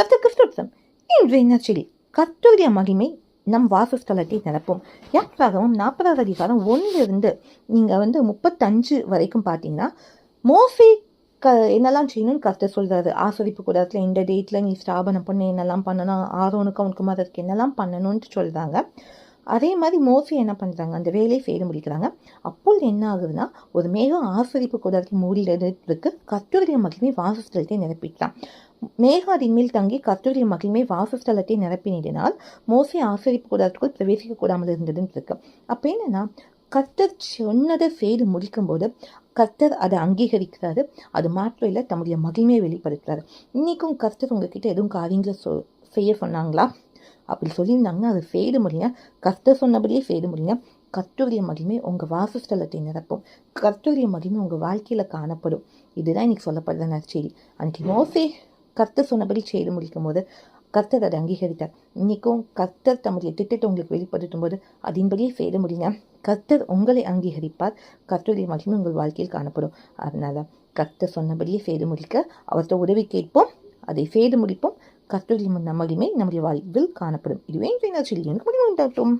கர்த்தர் கிறிஸ்துவம் இன்றைய நச்செடி கர்த்தருடைய மகிமை நம் வாசஸ்தலத்தை நிரப்பும். யாத்ராகவும் நாற்பதாவது அதிகாரம் ஒன்றிலிருந்து நீங்கள் வந்து முப்பத்தஞ்சு வரைக்கும் பார்த்தீங்கன்னா மோசி க என்னெல்லாம் செய்யணும்னு கரெக்டாக சொல்கிறாரு ஆசரிப்பு கூடத்தில் இந்த டேட்டில் நீ ஸ்தாபனம் பண்ண என்னெல்லாம் பண்ணணும் ஆரோனுக்கு அவனுக்கு மதத்துக்கு என்னெல்லாம் பண்ணணும்ன்ட்டு சொல்கிறாங்க அதே மாதிரி மோசி என்ன பண்ணுறாங்க அந்த வேலையை செய்து முடிக்கிறாங்க. அப்பொழுது என்ன ஆகுதுன்னா ஒரு மேகம் ஆசரிப்பு கூடத்தில் மூடிடுறதுக்கு கர்த்தருடைய மட்டுமே வாசஸ்தலத்தை நிரப்பிக்கலாம் மேகாதின்மேல் தங்கி கத்தூரிய மகிழ்மை வாசஸ்தலத்தை நிரப்பினதினால் மோசே ஆசரிப்பு கூடத்துக்குள் பிரவேசிக்க கூடாமல் இருந்ததுன்னு இருக்கு. அப்போ என்னன்னா கர்த்தர் சொன்னதை செய்து முடிக்கும்போது கர்த்தர் அதை அங்கீகரிக்கிறாரு. அது மாற்றம் இல்லை தம்முடைய மகிழ்மையை வெளிப்படுத்துறாரு. இன்னைக்கும் கர்த்தர் உங்ககிட்ட எதுவும் காரியங்களை சொ செய்ய சொன்னாங்களா? அப்படி சொல்லியிருந்தாங்கன்னா அது செய்து முடியுங்க கர்த்தர் சொன்னபடியே செய்து முடியுங்க கர்த்தருடைய மகிமை உங்கள் வாசஸ்தலத்தை நிரப்பும். கர்த்தருடைய மகிமை உங்கள் வாழ்க்கையில் காணப்படும். இதுதான் இன்னைக்கு சொல்லப்படுற நற்செய்தி அன்னைக்கு மோசே கர்த்தர் சொன்னபடி செய்து முடிக்கும் போது கர்த்தர் அதை அங்கீகரித்தார். இன்றைக்கும் கர்த்தர் தம்முடைய திட்டத்தை உங்களுக்கு வெளிப்படுத்தும் போது அதன்படியே செய்ய முடியுங்க கர்த்தர் உங்களை அங்கீகரிப்பார். கர்த்தருடைய மகிமை உங்கள் வாழ்க்கையில் காணப்படும். அதனால் கர்த்தர் சொன்னபடியே செய்து முடிக்க அவர்கிட்ட உதவி கேட்போம். அதை செய்து முடிப்போம். கர்த்தருடைய மகிமை நம்முடைய வாழ்வில் காணப்படும். இதுவே இன்றைய நற்செய்தி எனக்கு முடிவு உண்டாட்டும்